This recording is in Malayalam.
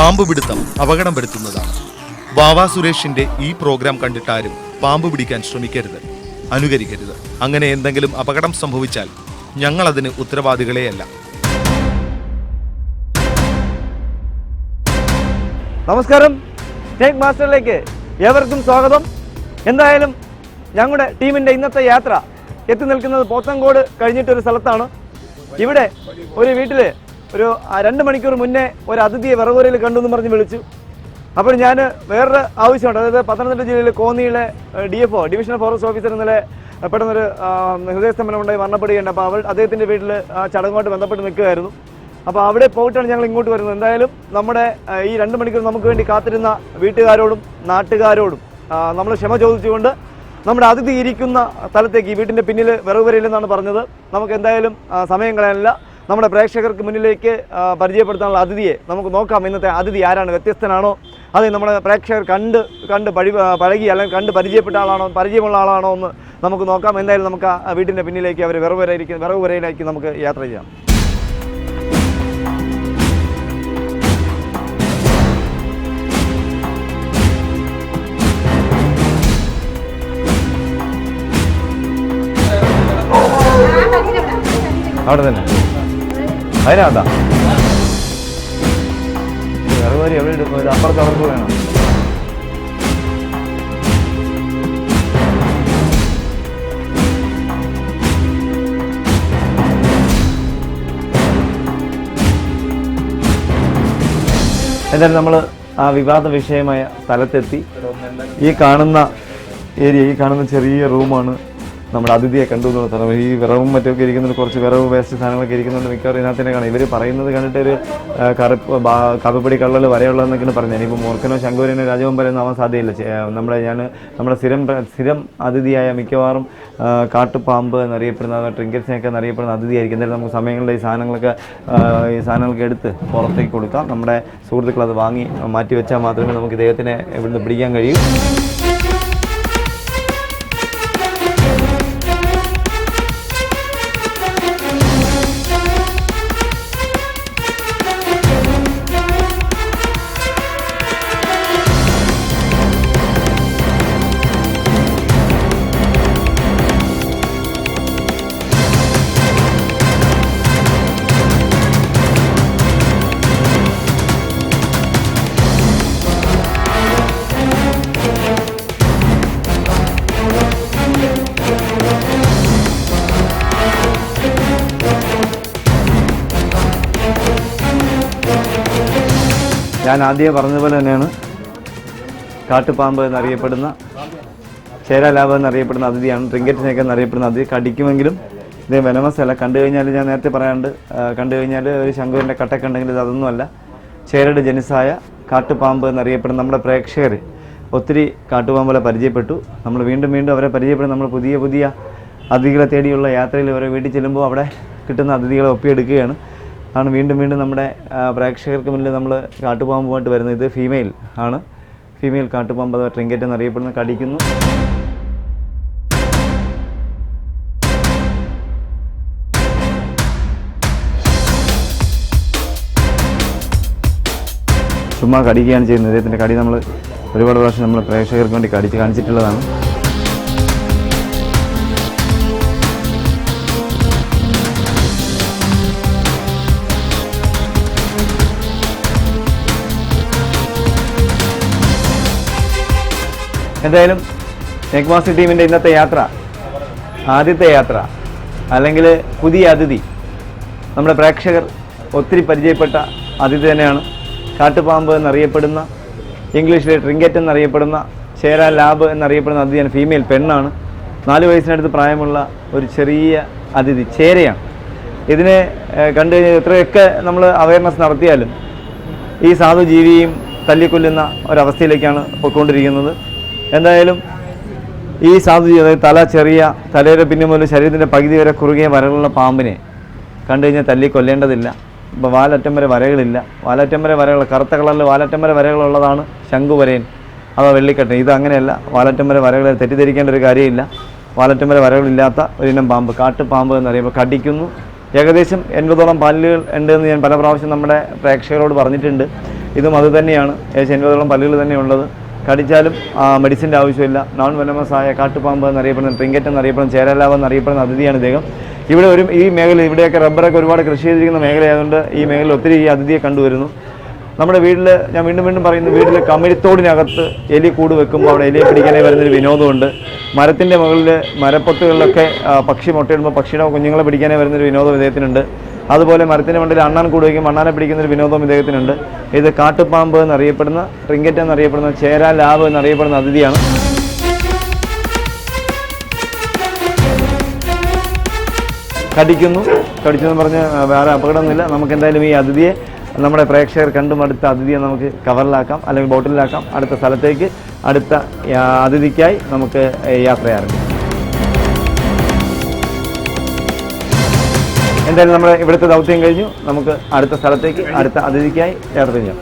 പാമ്പ് പിടുത്തം അപകടം വരുത്തുന്നതാണ് വാവാ സുരേഷിന്റെ ഈ പ്രോഗ്രാം കണ്ടിട്ടാരും പാമ്പ് പിടിക്കാൻ ശ്രമിക്കരുത് അനുകരിക്കരുത്. അങ്ങനെ എന്തെങ്കിലും അപകടം സംഭവിച്ചാൽ ഞങ്ങൾ അതിന് ഉത്തരവാദികളെയല്ല. നമസ്കാരം. ടേക്ക് മാസ്റ്ററിലേക്ക് ഏവർക്കും സ്വാഗതം. എന്തായാലും ഞങ്ങളുടെ ടീമിന്റെ ഇന്നത്തെ യാത്ര എത്തി നിൽക്കുന്നത് പോത്തങ്കോട് കഴിഞ്ഞിട്ടൊരു സ്ഥലത്താണ്. ഇവിടെ ഒരു വീട്ടിൽ ഒരു രണ്ട് മണിക്കൂർ മുന്നേ ഒരു അതിഥിയെ വിറകൂരയിൽ കണ്ടു എന്ന് പറഞ്ഞ് വിളിച്ചു. അപ്പോൾ ഞാൻ വേറൊരു ആവശ്യമുണ്ട്. അതായത് പത്തനംതിട്ട ജില്ലയിലെ കോന്നിയിലെ D F O divisional forest officer ഇന്നലെ പെട്ടെന്നൊരു ഹൃദയസ്തംഭനമുണ്ടായി മരണപ്പെടുകയുണ്ട്. അപ്പോൾ അവൾ അദ്ദേഹത്തിന്റെ വീട്ടിൽ ചടങ്ങുമായിട്ട് ബന്ധപ്പെട്ട് നിൽക്കുകയായിരുന്നു. അപ്പോൾ അവിടെ പോയിട്ടാണ് ഞങ്ങൾ ഇങ്ങോട്ട് വരുന്നത്. എന്തായാലും നമ്മുടെ ഈ രണ്ട് മണിക്കൂർ നമുക്ക് വേണ്ടി കാത്തിരുന്ന വീട്ടുകാരോടും നാട്ടുകാരോടും നമ്മൾ ക്ഷമ ചോദിച്ചുകൊണ്ട് നമ്മുടെ അതിഥി ഇരിക്കുന്ന സ്ഥലത്തേക്ക് ഈ വീട്ടിന്റെ പിന്നിൽ വിറവ് വരില്ലെന്നാണ് പറഞ്ഞത്. നമുക്ക് എന്തായാലും സമയം കളയാനില്ല. നമ്മുടെ പ്രേക്ഷകർക്ക് മുന്നിലേക്ക് പരിചയപ്പെടുത്താനുള്ള അതിഥിയെ നമുക്ക് നോക്കാം. ഇന്നത്തെ അതിഥി ആരാണ്? വ്യത്യസ്തനാണോ? അത് നമ്മുടെ പ്രേക്ഷകർ കണ്ട് കണ്ട് പഴി പഴകി അല്ലെങ്കിൽ കണ്ട് പരിചയപ്പെട്ട ആളാണോ പരിചയമുള്ള ആളാണോ എന്ന് നമുക്ക് നോക്കാം. എന്തായാലും നമുക്ക് ആ വീട്ടിന്റെ പിന്നിലേക്ക് അവർ വിറവ് വരയിരിക്കും വിറവ് വരയിലേക്ക് നമുക്ക് യാത്ര ചെയ്യാം. അവിടെ തന്നെ. അതിനകത്താ വിറകുവരി എവിടെ എടുക്കും അപ്പുറത്ത് അവർക്ക് വേണം. എന്തായാലും നമ്മൾ ആ വിവാദ വിഷയമായ സ്ഥലത്തെത്തി. ഈ കാണുന്ന ഏരിയ ഈ കാണുന്ന ചെറിയ റൂമാണ് നമ്മുടെ അതിഥിയെ കണ്ടു സ്ഥലം ഈ വിറവും മറ്റൊക്കെ ഇരിക്കുന്നുണ്ട് കുറച്ച് വിറവ് വേസ്റ്റ് സാധനങ്ങളൊക്കെ ഇരിക്കുന്നുണ്ട് മിക്കവാറും ഇതിനകത്തിനെ കാണാം. ഇവർ പറയുന്നത് കണ്ടിട്ട് ഒരു കറുപ്പ് ബാ- കള്ളൽ വരെയുള്ള എന്നൊക്കെയാണ് പറഞ്ഞത്. ഇനിയിപ്പോൾ മൂർഖനോ ശങ്കുവരനോ രാജവും പറയുന്ന ആവാൻ സാധ്യതയില്ല. നമ്മുടെ ഞാൻ നമ്മുടെ സ്ഥിരം സ്ഥിരം അതിഥിയായ മിക്കവാറും കാട്ടുപാമ്പ് എന്നറിയപ്പെടുന്ന ട്രിങ്കറ്റ്സിനൊക്കെ എന്നറിയപ്പെടുന്ന അതിഥിയായിരിക്കും. എന്തായാലും നമുക്ക് സമയങ്ങളിൽ ഈ സാധനങ്ങളൊക്കെ ഈ സാധനങ്ങളൊക്കെ എടുത്ത് പുറത്തേക്ക് കൊടുക്കാം. നമ്മുടെ സുഹൃത്തുക്കൾ അത് വാങ്ങി മാറ്റി വെച്ചാൽ മാത്രമേ നമുക്ക് ഇദ്ദേഹത്തിനെ ഇവിടുന്ന് പിടിക്കാൻ കഴിയൂ. ഞാൻ ആദ്യം പറഞ്ഞതുപോലെ തന്നെയാണ്. കാട്ടുപാമ്പ് എന്നറിയപ്പെടുന്ന ചേരാലാഭം എന്നറിയപ്പെടുന്ന അതിഥിയാണ് ട്രിങ്കറ്റ് സ്നേഹം എന്നറിയപ്പെടുന്ന അതിഥി. കടിക്കുമെങ്കിലും ഇത് വെനമസ് അല്ല. കണ്ടു കഴിഞ്ഞാൽ ഞാൻ നേരത്തെ പറയാണ്ട് കണ്ടു കഴിഞ്ഞാൽ ഒരു ശംഖുവിന്റെ കട്ടൊക്കെ ഉണ്ടെങ്കിൽ അതൊന്നുമല്ല ചേരയുടെ ജനുസായ കാട്ടുപാമ്പ് എന്നറിയപ്പെടുന്ന നമ്മുടെ പ്രേക്ഷകർ ഒത്തിരി കാട്ടുപാമ്പുകളെ പരിചയപ്പെട്ടു. നമ്മൾ വീണ്ടും വീണ്ടും അവരെ പരിചയപ്പെടുന്ന നമ്മൾ പുതിയ പുതിയ അതിഥികളെ തേടിയുള്ള യാത്രയിൽ അവരെ വീട്ടിൽ ചെല്ലുമ്പോൾ അവിടെ കിട്ടുന്ന അതിഥികളെ ഒപ്പിയെടുക്കുകയാണ്. ആണ് വീണ്ടും വീണ്ടും നമ്മുടെ പ്രേക്ഷകർക്ക് മുന്നിൽ നമ്മൾ കാട്ടുപാമ്പുമായിട്ട് വരുന്നത്. ഇത് ഫീമെയിൽ ആണ്. ഫീമെയിൽ കാട്ടുപാമ്പ് അഥവാ ട്രിങ്കറ്റ് എന്നറിയപ്പെടുന്ന കടിക്കുന്നു. ചുമ്മാ കടിക്കുകയാണ് ചെയ്യുന്നത്. ഇദ്ദേഹത്തിന്റെ കടി നമ്മൾ ഒരുപാട് പ്രാവശ്യം നമ്മൾ പ്രേക്ഷകർക്ക് വേണ്ടി കടിച്ച് കാണിച്ചിട്ടുള്ളതാണ്. എന്തായാലും നെക്മാസി ടീമിന്റെ ഇന്നത്തെ യാത്ര ആദ്യത്തെ യാത്ര അല്ലെങ്കിൽ പുതിയ അതിഥി നമ്മുടെ പ്രേക്ഷകർ ഒത്തിരി പരിചയപ്പെട്ട അതിഥി തന്നെയാണ്. കാട്ടുപാമ്പ് എന്നറിയപ്പെടുന്ന ഇംഗ്ലീഷിലെ ട്രിങ്കറ്റ് എന്നറിയപ്പെടുന്ന ചേര ലാബ് എന്നറിയപ്പെടുന്ന അതിഥിയാണ് ഫീമെയിൽ പെണ്ണാണ്. നാല് വയസ്സിനടുത്ത് പ്രായമുള്ള ഒരു ചെറിയ അതിഥി ചേരയാണ്. ഇതിനെ കണ്ടു കഴിഞ്ഞാൽ എത്രയൊക്കെ നമ്മൾ അവയർനെസ് നടത്തിയാലും ഈ സാധു ജീവിയും തല്ലിക്കൊല്ലുന്ന ഒരവസ്ഥയിലേക്കാണ് പോയിക്കൊണ്ടിരിക്കുന്നത്. എന്തായാലും ഈ സാധു അതായത് തല ചെറിയ തലയുടെ പിന്നെ മുതൽ ശരീരത്തിന്റെ പകുതി വരെ കുറുകിയ വരകളുള്ള പാമ്പിനെ കണ്ടു കഴിഞ്ഞാൽ തല്ലി കൊല്ലേണ്ടതില്ല. ഇപ്പോൾ വാലറ്റം വരെ വരകളില്ല. വാലറ്റം വരെ വരകൾ കറുത്ത കളറിൽ വാലറ്റം വരെ വരകളുള്ളതാണ് ശംഖുവരയൻ അഥവാ വെള്ളിക്കട്ടൻ ഇത് അങ്ങനെയല്ല. വാലറ്റം വരെ വരകളെ തെറ്റിദ്ധരിക്കേണ്ട ഒരു കാര്യമില്ല. വാലറ്റം വരെ വരകളില്ലാത്ത ഒരിനം പാമ്പ് കാട്ടുപാമ്പ് എന്നറിയുമ്പോൾ കടിക്കുന്നു. ഏകദേശം എൺപതോളം പല്ലുകൾ ഉണ്ട് എന്ന് ഞാൻ പല പ്രാവശ്യം നമ്മുടെ പ്രേക്ഷകരോട് പറഞ്ഞിട്ടുണ്ട്. ഇതും അത് തന്നെയാണ്. ഏകദേശം എൺപതോളം പല്ലുകൾ തന്നെയുള്ളത് കടിച്ചാലും മെഡിസിന്റെ ആവശ്യമില്ല. നോൺ വെനമസ് ആയ കാട്ടുപാമ്പ് എന്നറിയപ്പെടുന്ന ട്രിങ്കറ്റ് എന്നറിയപ്പെടുന്ന ചേരലാവ് എന്നറിയപ്പെടുന്ന അതിഥിയാണ് ഇദ്ദേഹം. ഇവിടെ ഒരു ഈ മേഖല ഇവിടെയൊക്കെ റബ്ബറൊക്കെ ഒരുപാട് കൃഷി ചെയ്തിരിക്കുന്ന മേഖലയായതുകൊണ്ട് ഈ മേഖലയിൽ ഒത്തിരി ഈ അതിഥിയെ കണ്ടുവരുന്നു. നമ്മുടെ വീട്ടിൽ ഞാൻ വീണ്ടും വീണ്ടും പറയുന്നു വീട്ടിൽ കമിഴ്ത്തോടിനകത്ത് എലി കൂട് വെക്കുമ്പോൾ അവിടെ എലിയെ പിടിക്കാനായി വരുന്നൊരു വിനോദമുണ്ട്. മരത്തിന്റെ മുകളിൽ മരപ്പൊത്തുകളിലൊക്കെ പക്ഷി മുട്ടയിടുമ്പോൾ പക്ഷിയുടെ കുഞ്ഞുങ്ങളെ പിടിക്കാനായി വരുന്നൊരു വിനോദം ഇദ്ദേഹത്തിനുണ്ട്. അതുപോലെ മരത്തിന്റെ മണ്ടിൽ അണ്ണാൻ കൂടുകയും അണ്ണാനെ പിടിക്കുന്ന ഒരു വിനോദം ഇദ്ദേഹത്തിനുണ്ട്. ഇത് കാട്ടുപാമ്പ് എന്നറിയപ്പെടുന്ന റിങ്കറ്റ് എന്നറിയപ്പെടുന്ന ചേരാ ലാവ് എന്നറിയപ്പെടുന്ന അതിഥിയാണ്. കടിക്കുന്നു. കടിച്ചെന്ന് പറഞ്ഞ് വേറെ അപകടമൊന്നുമില്ല. നമുക്ക് എന്തായാലും ഈ അതിഥിയെ നമ്മുടെ പ്രേക്ഷകർ കണ്ടും അടുത്ത അതിഥിയെ നമുക്ക് കവറിലാക്കാം അല്ലെങ്കിൽ ബോട്ടിലാക്കാം അടുത്ത സ്ഥലത്തേക്ക് അടുത്ത അതിഥിക്കായി നമുക്ക് യാത്ര എന്തായാലും നമ്മൾ ഇവിടുത്തെ ദൗത്യം കഴിഞ്ഞു. നമുക്ക് അടുത്ത സ്ഥലത്തേക്ക് അടുത്ത അതിഥിക്കായി യാത്ര ചെയ്യാം.